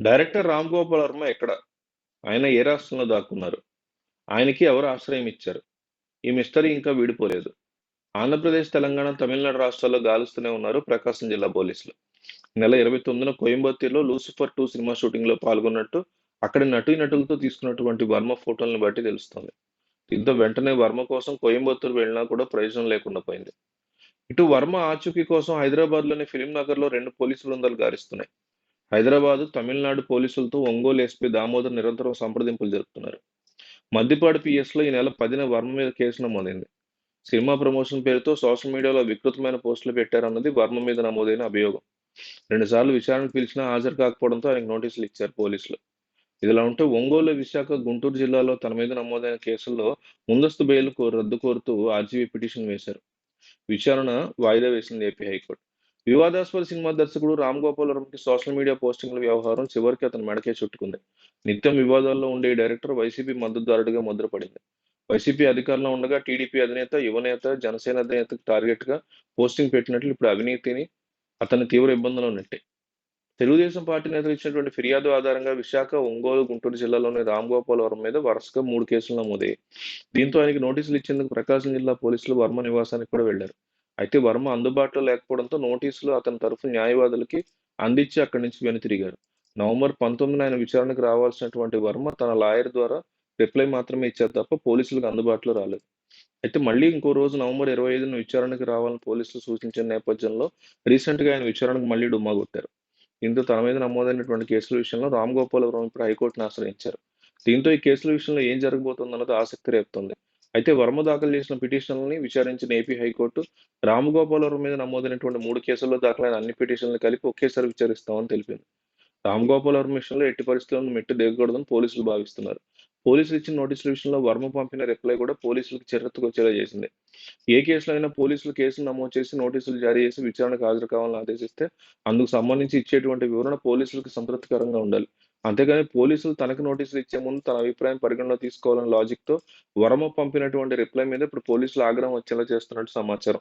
Director Ram Gopal Varma ఎక్కడ? ఆయన ఏ రాష్ట్రంలో దాక్కున్నారు? ఆయనకి ఎవరు ఆశ్రయం ఇచ్చారు? ఈ మిస్టరీ ఇంకా వీడిపోలేదు. ఆంధ్రప్రదేశ్ తెలంగాణ తమిళనాడు రాష్ట్రాల్లో గాలుస్తూనే ఉన్నారు ప్రకాశం జిల్లా పోలీసులు. నెల ఇరవై తొమ్మిదిన కోయంబత్తూరులో లూసిఫర్ టూ సినిమా షూటింగ్లో పాల్గొన్నట్టు అక్కడి నటు నటులతో తీసుకున్నటువంటి వర్మ ఫోటోలను బట్టి తెలుస్తుంది. దీంతో వెంటనే వర్మ కోసం కోయంబత్తూరు వెళ్ళినా కూడా ప్రయోజనం లేకుండా పోయింది. ఇటు వర్మ ఆచూకీ కోసం హైదరాబాద్లోని ఫిలిం నగర్లో రెండు పోలీసు బృందాలు గారిస్తున్నాయి. హైదరాబాద్ తమిళనాడు పోలీసులతో ఒంగోలు ఎస్పీ దామోదర్ నిరంతరం సంప్రదింపులు జరుపుతున్నారు. మద్దిపాడు పిఎస్లో ఈ నెల పదిన వర్మ మీద కేసు నమోదైంది. సినిమా ప్రమోషన్ పేరుతో సోషల్ మీడియాలో వికృతమైన పోస్టులు పెట్టారన్నది వర్మ మీద నమోదైన అభియోగం. రెండుసార్లు విచారణకు పిలిచినా హాజరు కాకపోవడంతో ఆయనకు నోటీసులు ఇచ్చారు పోలీసులు. ఇదిలా ఉంటే ఒంగోలు విశాఖ గుంటూరు జిల్లాలో తన మీద నమోదైన కేసుల్లో ముందస్తు బెయిల్ రద్దు కోరుతూ ఆర్జీవీ పిటిషన్ వేశారు. విచారణ వాయిదా వేసింది ఏపీ హైకోర్టు. వివాదాస్పద సినిమా దర్శకుడు రామ్ గోపాల్ వర్మకి సోషల్ మీడియా పోస్టింగ్ల వ్యవహారం చివరికి అతని మెడకే చుట్టుకుంది. నిత్యం వివాదాల్లో ఉండే డైరెక్టర్ వైసీపీ మద్దతుదారుడిగా ముద్రపడింది. వైసీపీ అధికారంలో ఉండగా టీడీపీ అధినేత యువనేత జనసేన అధినేతకు టార్గెట్గా పోస్టింగ్ పెట్టినట్లు ఇప్పుడు అవినీతిని అతని తీవ్ర ఇబ్బందులు ఉన్నట్టే తెలుగుదేశం పార్టీ నేతలు ఇచ్చినటువంటి ఫిర్యాదు ఆధారంగా విశాఖ ఒంగోలు గుంటూరు జిల్లాలోని రామ్ గోపాల్ వర్మ మీద వరుసగా మూడు కేసులు నమోదయ్యాయి. దీంతో ఆయనకి నోటీసులు ఇచ్చేందుకు ప్రకాశం జిల్లా పోలీసులు వర్మ నివాసానికి కూడా వెళ్ళారు అయితే వర్మ అందుబాటులో లేకపోవడంతో నోటీసులు అతని తరఫు న్యాయవాదులకి అందించి అక్కడి నుంచి వెనుతిరిగారు నవంబర్ పంతొమ్మిదిన ఆయన విచారణకు రావాల్సినటువంటి వర్మ తన లాయర్ ద్వారా రిప్లై మాత్రమే ఇచ్చారు తప్ప పోలీసులకు అందుబాటులో రాలేదు. అయితే మళ్ళీ ఇంకో రోజు నవంబర్ ఇరవై ఐదున విచారణకు రావాలని పోలీసులు సూచించిన నేపథ్యంలో రీసెంట్గా ఆయన విచారణకు మళ్ళీ డుమ్మా కొట్టారు దీంతో తన మీద నమోదైనటువంటి కేసుల విషయంలో రామ్ గోపాల్ ఇప్పుడు హైకోర్టును ఆశ్రయించారు. దీంతో ఈ కేసుల విషయంలో ఏం జరగబోతుందన్నది ఆసక్తి రేపుతోంది. అయితే వర్మ దాఖలు చేసిన పిటిషన్లని విచారించిన ఏపీ హైకోర్టు రామ్ మీద నమోదైనటువంటి మూడు కేసుల్లో దాఖలైన అన్ని పిటిషన్లు కలిపి ఒకేసారి విచారిస్తామని తెలిపింది. రామ్ విషయంలో ఎట్టి పరిస్థితులను మెట్టు దిగకూడదని పోలీసులు భావిస్తున్నారు. పోలీసులు ఇచ్చిన నోటీసుల విషయంలో వర్మ పంపిన రిప్లై కూడా పోలీసులకు చిరెత్తుకొచ్చేలా చేసింది. ఏ కేసులో అయినా పోలీసులు కేసులు నమోదు చేసి నోటీసులు జారీ చేసి విచారణకు హాజరు కావాలని ఆదేశిస్తే అందుకు సంబంధించి ఇచ్చేటువంటి వివరణ పోలీసులకు సంతృప్తికరంగా ఉండాలి. అంతేగాని పోలీసులు తనకు నోటీసులు ఇచ్చే ముందు తన అభిప్రాయం పరిగణలో తీసుకోవాలని లాజిక్తో వర్మ పంపినటువంటి రిప్లై మీద ఇప్పుడు పోలీసులు ఆగ్రహం వచ్చేలా చేస్తున్నట్టు సమాచారం.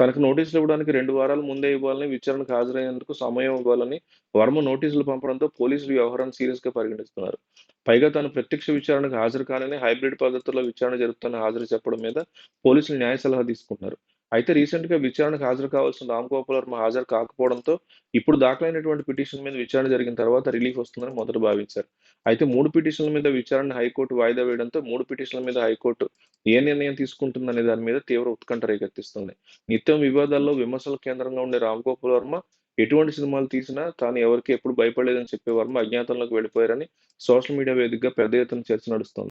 తనకు నోటీసులు ఇవ్వడానికి రెండు వారాలు ముందే ఇవ్వాలని విచారణకు హాజరయ్యేందుకు సమయం ఇవ్వాలని వర్మ నోటీసులు పంపడంతో పోలీసులు వ్యవహారాన్ని సీరియస్గా పరిగణిస్తున్నారు. పైగా తాను ప్రత్యక్ష విచారణకు హాజరు కానని హైబ్రిడ్ పద్ధతుల్లో విచారణ జరుపుతున్న హాజరు చెప్పడం మీద పోలీసులు న్యాయ సలహా తీసుకున్నారు అయితే రీసెంట్గా విచారణకు హాజరు కావాల్సిన రామ్ గోపాల్ వర్మ హాజరు కాకపోవడంతో ఇప్పుడు దాఖలైనటువంటి పిటిషన్ మీద విచారణ జరిగిన తర్వాత రిలీఫ్ వస్తుందని మొదట భావించారు. అయితే మూడు పిటిషన్ల మీద విచారణ హైకోర్టు వాయిదా వేయడంతో మూడు పిటిషన్ల మీద హైకోర్టు ఏ నిర్ణయం తీసుకుంటుందనే దాని మీద తీవ్ర ఉత్కంఠ రేకెత్తిస్తుంది. నిత్యం వివాదాల్లో విమర్శల కేంద్రంగా ఉండే రామ్ గోపాల్ వర్మ ఎటువంటి సినిమాలు తీసినా తాను ఎవరికి ఎప్పుడు భయపడలేదని చెప్పే వర్మ అజ్ఞాతంలోకి వెళ్ళిపోయారని సోషల్ మీడియా వేదికగా పెద్ద ఎత్తున చర్చ నడుస్తోంది.